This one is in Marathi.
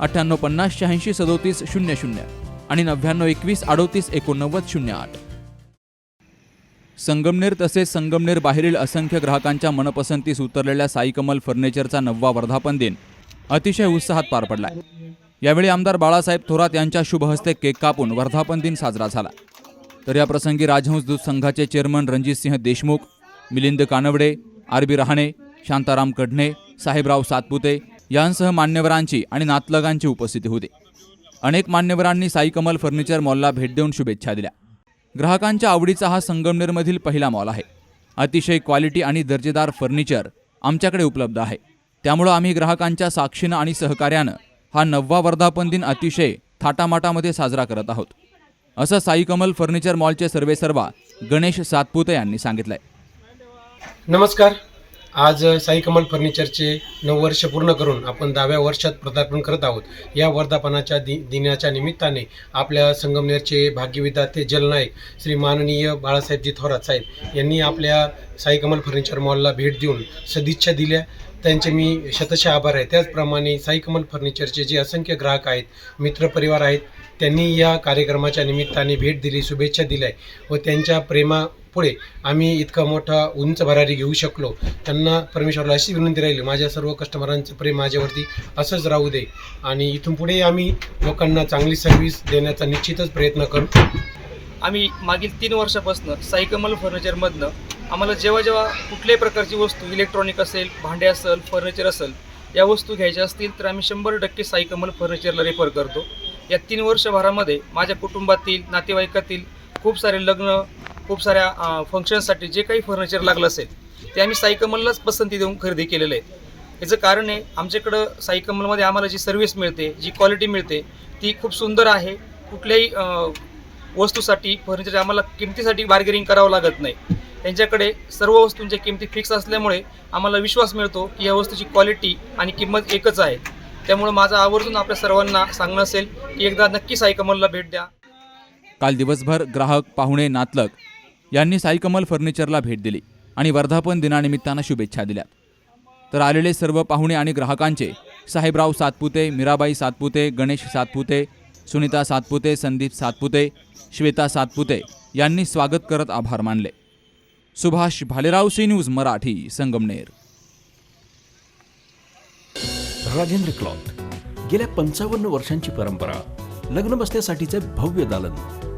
अठ्ठ्याण्णव पन्नास शहाऐंशी सदोतीस शून्य शून्य आणि नव्याण्णव एकवीस अडोतीस एकोणनव्वद शून्य आठ. संगमनेर तसेच संगमनेर बाहेरील असंख्य ग्राहकांच्या मनपसंतीस उतरलेल्या साईकमल फर्निचरचा नववा वर्धापन दिन अतिशय उत्साहात पार पडलाय. यावेळी आमदार बाळासाहेब थोरात यांच्या शुभहस्ते केक कापून वर्धापन दिन साजरा झाला. तर या प्रसंगी राजहंस दूध संघाचे chairman Ranjitsinh Deshmukh Milind Kanwade R B Rahane Shantaram Kadhane Sahebrao Satpute यांसह मान्यवरांची आणि नातलगांची उपस्थिती होती. अनेक मान्यवरांनी साईकमल फर्निचर मॉलला भेट देऊन शुभेच्छा दिल्या. ग्राहकांच्या आवडीचा हा संगमनेरमधील पहिला मॉल आहे. अतिशय क्वालिटी आणि दर्जेदार फर्निचर आमच्याकडे उपलब्ध आहे. त्यामुळं आम्ही ग्राहकांच्या साक्षीनं आणि सहकार्यानं हा नववा वर्धापन दिन अतिशय थाटामाटामध्ये साजरा करत आहोत. असं साईकमल फर्निचर मॉलचे सर्वेसर्वा गणेश सातपुते यांनी सांगितलंय. नमस्कार. आज साई कमल फर्निचरचे नऊ वर्ष पूर्ण करून आपण दहाव्या वर्षात पदार्पण करत आहोत. या वर्धापनाच्या दि दिनाच्या निमित्ताने आपल्या संगमनेरचे भाग्यविधाते जलनायक श्री माननीय बाळासाहेबजी थोरात साहेब यांनी आपल्या साई कमल फर्निचर मॉलला भेट देऊन सदिच्छा दिल्या. त्यांचे मी शतशः आभार आहे. त्याचप्रमाणे साई कमल फर्निचरचे जे असंख्य ग्राहक आहेत मित्रपरिवार आहेत त्यांनी या कार्यक्रमाच्या निमित्ताने भेट दिली शुभेच्छा दिल्या व त्यांच्या प्रेमा पुढे आम्ही इतका मोठा उंच भरारी घेऊ शकलो त्यांना परमेश्वरला अशी विनंती राहिली माझ्या सर्व कस्टमरांचं प्रेम माझ्यावरती असंच राहू दे. आणि इथून पुढे आम्ही लोकांना चांगली सर्व्हिस देण्याचा निश्चितच प्रयत्न करू. आम्ही मागील तीन वर्षापासून साईकमल फर्निचरमधनं आम्हाला जेव्हा जेव्हा कुठल्याही प्रकारची वस्तू इलेक्ट्रॉनिक असेल भांडे असेल फर्निचर असेल या वस्तू घ्यायच्या असतील तर आम्ही शंभर टक्के साईकमल फर्निचरला रेफर करतो. या तीन वर्षभरामध्ये माझ्या कुटुंबातील नातेवाईकातील खूप सारे लग्न खूप साऱ्या फंक्शनसाठी जे काही फर्निचर लागलं असेल ते आम्ही साईकमललाच पसंती देऊन खरेदी केलेलं आहे याचं कारण आहे आमच्याकडं साईकमलमध्ये आम्हाला जी सर्व्हिस मिळते जी क्वालिटी मिळते ती खूप सुंदर आहे. कुठल्याही वस्तूसाठी फर्निचर आम्हाला किमतीसाठी बार्गेनिंग करावं लागत नाही. त्यांच्याकडे सर्व वस्तूंच्या किमती फिक्स असल्यामुळे आम्हाला विश्वास मिळतो की या वस्तूची क्वालिटी आणि किंमत एकच आहे. त्यामुळे माझा आवर्जून आपल्या सर्वांना सांगणं असेल की एकदा नक्की साईकमलला भेट द्या. काल दिवसभर ग्राहक पाहुणे नातलग यांनी साईकमल फर्निचरला भेट दिली आणि वर्धापन दिनानिमित्तानं शुभेच्छा दिल्या तर आलेले सर्व पाहुणे आणि ग्राहकांचे साहेबराव सातपुते मीराबाई सातपुते गणेश सातपुते सुनीता सातपुते संदीप सातपुते श्वेता सातपुते यांनी स्वागत करत आभार मानले. Subhash Bhalerao C news Marathi Sangamner. Rajendra cloth. गेल्या पंचावन्न वर्षांची परंपरा लग्न बसण्यासाठीचे भव्य दालन.